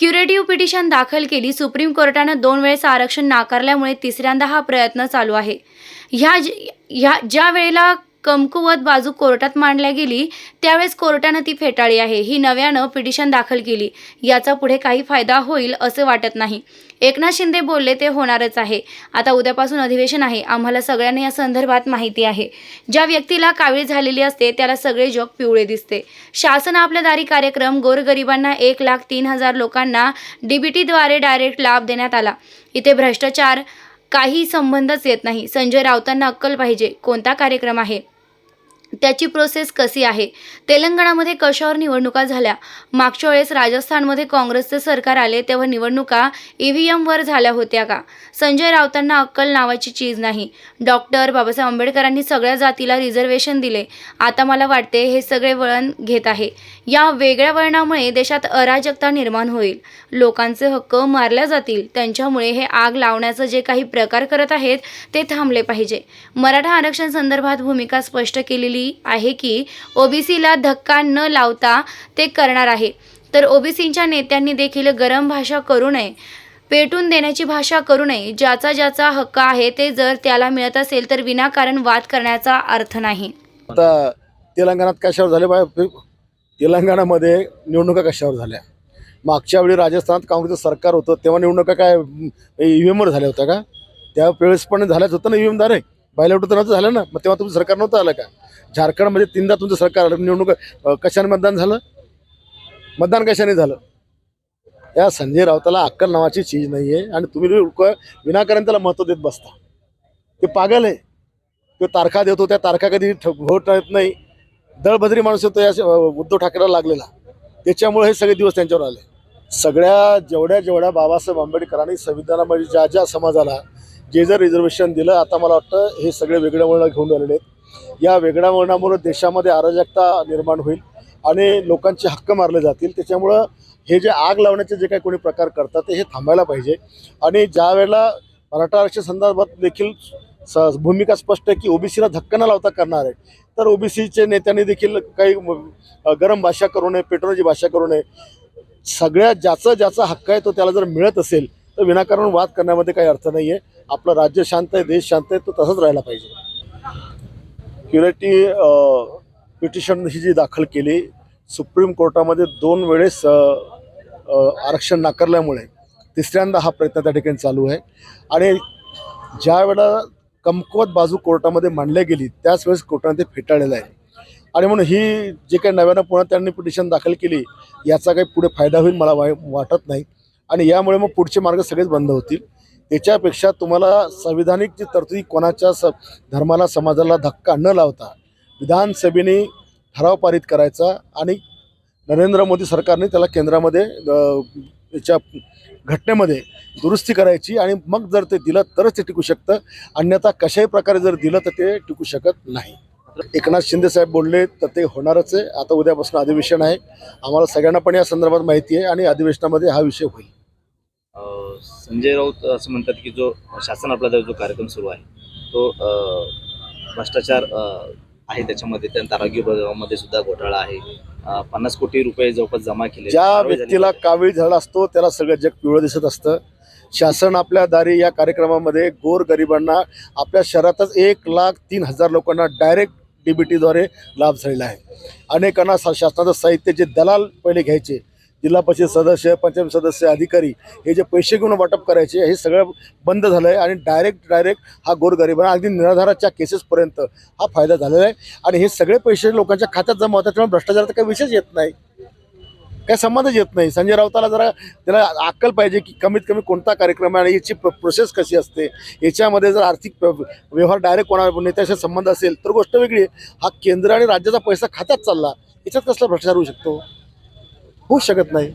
Curative petition दाखल केली supreme कोर्टानं दोन वेळेस आरक्षण नाकारल्यामुळे तिसऱ्यांदा हा प्रयत्न चालू आहे. ह्या ज- ह्या ज्या वेळेला कमकुवत बाजू कोर्टात मांडल्या गेली त्यावेळेस कोर्टानं ती फेटाळली आहे. ही नव्यानं पिटिशन दाखल केली. याचा पुढे काही फायदा होईल असं वाटत नाही. एकनाथ शिंदे बोलले ते होणारच आहे. आता उद्यापासून अधिवेशन आहे. आम्हाला सगळ्यांना या संदर्भात माहिती आहे. ज्या व्यक्तीला कावीळ झालेली असते त्याला सगळे जग पिवळे दिसते. शासन आपल्या दारी कार्यक्रम गोरगरिबांना एक लाख तीन हजार लोकांना डीबीटीद्वारे डायरेक्ट लाभ देण्यात आला. इथे भ्रष्टाचार काही संबंधच येत नाही. संजय राऊतांना अक्कल पाहिजे. कोणता कार्यक्रम आहे? त्याची प्रोसेस कशी आहे? तेलंगणामध्ये कशावर निवडणुका झाल्या? मागच्या वेळेस राजस्थानमध्ये काँग्रेसचे सरकार आले तेव्हा निवडणुका ई व्ही एमवर झाल्या होत्या का? संजय राऊतांना अक्कल नावाची चीज नाही. डॉक्टर बाबासाहेब आंबेडकरांनी सगळ्या जातीला रिझर्वेशन दिले. आता मला वाटते हे सगळे वळण घेत आहे. या वेगळ्या वळणामुळे देशात अराजकता निर्माण होईल. लोकांचे हक्क मारल्या जातील. त्यांच्यामुळे हे आग लावण्याचं जे काही प्रकार करत आहेत ते थांबले पाहिजे. मराठा आरक्षण संदर्भात भूमिका स्पष्ट केलेली आहे की ओबीसीला धक्का न लावता ते करणार आहे. तर ओबीसीच्या नेत्यांनी देखील गरम भाषा करू नये पेटून देण्याची भाषा करू नये ज्याचा ज्याचा हक्क आहे ते जर त्याला मिळत असेल तर विनाकारण वाद करण्याचा अर्थ नाही. आता तेलंगणात कशावर झाले तेलंगणामध्ये निवडणुका कशावर झाल्या? मागच्या वेळी राजस्थानात काँग्रेसचं सरकार होतं तेव्हा निवडणुका काय ई व्ही एमवर झाल्या होत्या का? त्यावेळेस पण झाल्याच होतं ना ई व्ही एमद्वारे पहिल्या तर झालं ना. मग तेव्हा तुमचं सरकार नव्हतं आलं का? झारखंडमध्ये तीनदा तुमचं सरकार आलं. निवडणूक कशाने मतदान झालं? मतदान कशाने झालं? या संजय राऊताला अक्कल नावाची चीज नाही आहे आणि तुम्ही विनाकारण त्याला महत्त्व देत बसता. ते पागल आहे. तो तारखा देतो त्या तारखा कधी ठ- होत येत नाही. दळभद्री माणूस होतो या उद्धव ठाकरेला लागलेला. त्याच्यामुळे हे सगळे दिवस त्यांच्यावर आले. सगळ्या जेवढ्या जेवढ्या बाबासाहेब आंबेडकरांनी संविधानामध्ये ज्या ज्या समाजाला जे जर रिझर्वेशन दिलं आता मला वाटतं हे सगळे वेगळ्या वळणं घेऊन आलेले आहेत. या वेगळ्या वळणामुळे देशामध्ये अराजकता निर्माण होईल आणि लोकांचे हक्क मारले जातील. त्याच्यामुळं हे जे आग लावण्याचे जे काही कोणी प्रकार करतात ते हे थांबायला पाहिजे. आणि ज्या वेळेला मराठा आरक्षण संदर्भात देखील स भूमिका स्पष्ट आहे की ओबीसीला धक्का न लावता करणार आहे तर ओबीसीचे नेत्यांनी देखील काही गरम भाषा करू नये पेट्रोलची भाषा करू नये. सगळ्यात ज्याचा ज्याचा हक्क आहे तो त्याला जर मिळत असेल तर विनाकारण वाद करण्यामध्ये काही अर्थ नाही आहे आपलं राज्य शांत आहे देश शांत आहे तो तसंच राहायला पाहिजे. क्युरेटी पिटिशन ही जी दाखल केली सुप्रीम कोर्टामध्ये दोन वेळेस आरक्षण नाकारल्यामुळे तिसऱ्यांदा हा प्रयत्न त्या ठिकाणी चालू आहे. आणि ज्या वेळेला कमकुवत बाजू कोर्टामध्ये मांडल्या गेली त्याच वेळेस कोर्टाने ते फेटाळलेलं आहे. आणि म्हणून ही जे काही नव्यानं पुन्हा त्यांनी पिटिशन दाखल केली याचा काही पुढे फायदा होईल मला वाटत नाही. आणि यामुळे मग पुढचे मार्ग सगळेच बंद होतील. त्याच्यापेक्षा तुम्हाला संविधानिक जी तरतुदी कोणाच्या स धर्माला समाजाला धक्का न लावता विधानसभेने ठराव पारित करायचा आणि नरेंद्र मोदी सरकारने त्याला केंद्रामध्ये याच्या घटनेमध्ये दुरुस्ती करायची आणि मग जर ते दिलं तरच ते टिकू शकतं. अन्यथा कशाही प्रकारे जर दिलं तर ते टिकू शकत नाही. एकनाथ शिंदे साहेब बोलले तर ते होणारच आहे. आता उद्यापासून अधिवेशन आहे. आम्हाला सगळ्यांना पण या संदर्भात माहिती आहे आणि अधिवेशनामध्ये हा विषय होईल. संजय राऊत असं म्हणतात की जो शासन आपला जो कार्यक्रम सुरू आहे तो भ्रष्टाचार आहे त्याच्यामध्ये त्या आरोग्य विभागामध्ये सुद्धा घोटाळा आहे. पन्नास कोटी रुपये जवळपास जमा केले ज्या व्यक्तीला. कावीळ झाला असतो त्याला सगळं जग पिवळं दिसत असतं. शासन आपल्या दारी या कार्यक्रमामध्ये गोर गरिबांना आपल्या शहरातच एक लाख तीन हजार लोकांना डायरेक्ट डी बी टीद्वारे लाभ झालेला आहे. अनेकांना शासनाचं साहित्य जे दलाल पहिले घ्यायचे जिल्हा परिषद सदस्य पंचायत सदस्य अधिकारी हे जे पैसे घेऊन वाटप करायचे हे सगळं बंद झालं आहे आणि डायरेक्ट डायरेक्ट हा गोरगरिबांना अगदी निराधाराच्या केसेसपर्यंत हा फायदा झालेला आहे. आणि हे सगळे पैसे लोकांच्या खात्यात जमा होतात त्यामुळे भ्रष्टाचाराचा काही विषयच येत नाही. काय संबंधच येत नाही. संजय राऊताला जरा त्याला अक्कल पाहिजे की कमीत कमी कोणता कार्यक्रम आहे आणि याची प्रोसेस कशी असते. याच्यामध्ये जर आर्थिक व्यवहार डायरेक्ट कोणा नेत्याशी संबंध असेल तर गोष्ट वेगळी आहे. हा केंद्र आणि राज्याचा पैसा खात्यात चालला याच्यात कसला भ्रष्टाचार होऊ शकतो? होऊ शकत नाही.